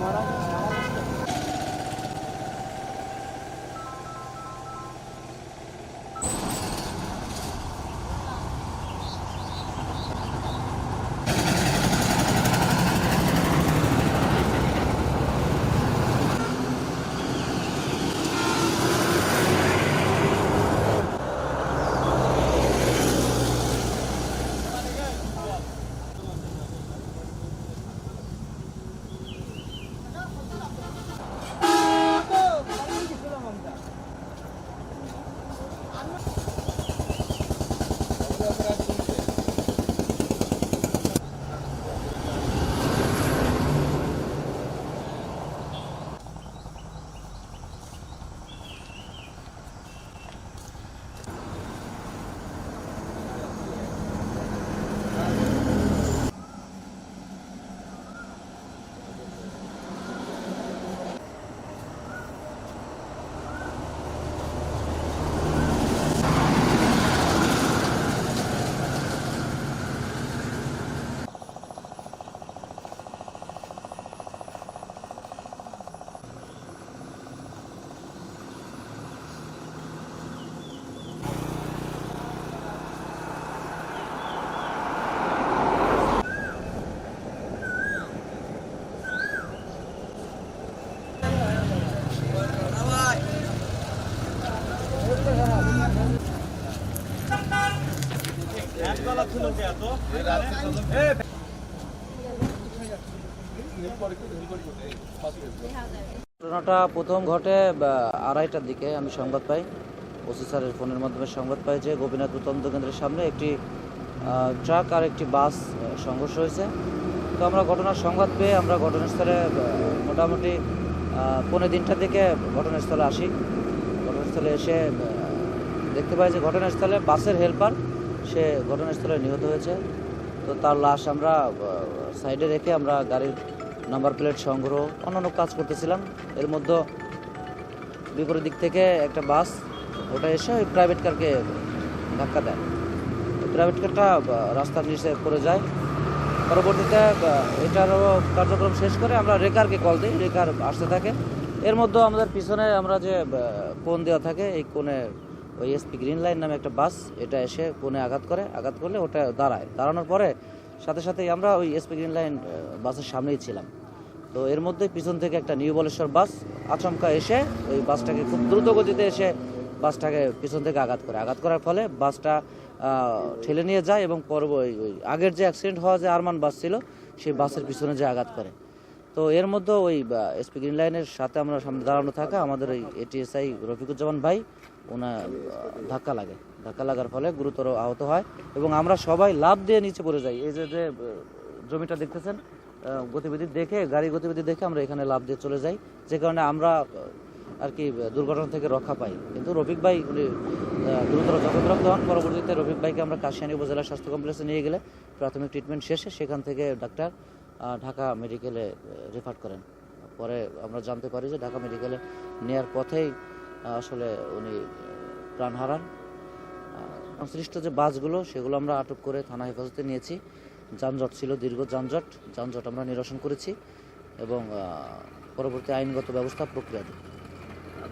뭐라고? ঘটনাটা প্রথম ঘটে আড়াইটার দিকে আমি সংবাদ পাই। ওসি স্যারের ফোনের মাধ্যমে সংবাদ পাই যে গোপীনাথপুর তদন্ত কেন্দ্রের সামনে একটি ট্রাক আর একটি বাস সংঘর্ষ হয়েছে। তো আমরা ঘটনার সংবাদ পেয়ে আমরা ঘটনাস্থলে মোটামুটি পনেরো পৌনে দিনটার দিকে ঘটনাস্থলে আসি। ঘটনাস্থলে এসে দেখতে পাই যে ঘটনাস্থলে বাসের হেল্পার সে ঘটনাস্থলে নিহত হয়েছে। তো তার লাশ আমরা সাইডে রেখে আমরা গাড়ির নাম্বার প্লেট সংগ্রহ, অন্যান্য কাজ করতেছিলাম। এর মধ্যে বিপরীত দিক থেকে একটা বাস, ওটা এসে ওই প্রাইভেট কারকে ধাক্কা দেয়। প্রাইভেট কারটা রাস্তার নিচে পড়ে যায়। পরবর্তীতে এটারও কার্যক্রম শেষ করে আমরা রেকারকে কল দিই, রেকার আসতে থাকে। এর মধ্যে আমাদের পিছনে আমরা যে কোণ দেওয়া থাকে, এই কোণে ওই এসপি গ্রিন লাইন নামে একটা বাস, এটা এসে কোণে আঘাত করে, আঘাত করলে ওটা দাঁড়ায়। দাঁড়ানোর পরে সাথে সাথেই আমরা ওই এসপি গ্রিন লাইন বাসের সামনেই ছিলাম। তো এর মধ্যে পিছন থেকে একটা নিউ বলেশ্বর বাস আচমকা এসে ওই বাসটাকে খুব দ্রুত গতিতে এসে বাসটাকে পিছন থেকে আঘাত করে। আঘাত করার ফলে বাসটা ঠেলে নিয়ে যায় এবং পরব আগের যে অ্যাক্সিডেন্ট হওয়া যে আরমান বাস ছিল, সেই বাসের পিছনে যে আঘাত করে। তো এর মধ্যে ওই এসপি গ্রিন লাইনের সাথে আমরা সামনে দাঁড়ানো থাকা আমাদের ওই এটিএসআই রফিকুজ্জামান ভাই ওনার ধাক্কা লাগে। ধাক্কা লাগার ফলে গুরুতর আহত হয় এবং আমরা সবাই লাভ দিয়ে নিচে পড়ে যাই। এই যে যে জমিটা দেখতেছেন গতিবিধি দেখে, গাড়ি গতিবিধি দেখে আমরা এখানে লাভ দিয়ে চলে যাই। যে কারণে আমরা আর কি, দুর্ঘটনা থেকে রক্ষা পাই। কিন্তু রফিক ভাই, উনি গুরুতর জখমগ্রস্ত হন পরবর্তীতে রফিক ভাইকে আমরা কাশিয়ানী উপজেলা স্বাস্থ্য কমপ্লেক্সে নিয়ে গেলে প্রাথমিক ট্রিটমেন্ট শেষে সেখান থেকে ডাক্তার ঢাকা মেডিকেলে রেফার করেন। পরে আমরা জানতে পারি যে ঢাকা মেডিকেলে নেয়ার পথেই আসলে উনি প্রাণ হারান। সংশ্লিষ্ট যে বাসগুলো, সেগুলো আমরা আটক করে থানা হেফাজতে নিয়েছি। যানজট ছিল দীর্ঘ যানজট। যানজট আমরা নিরসন করেছি এবং পরবর্তী আইনগত ব্যবস্থা প্রক্রিয়া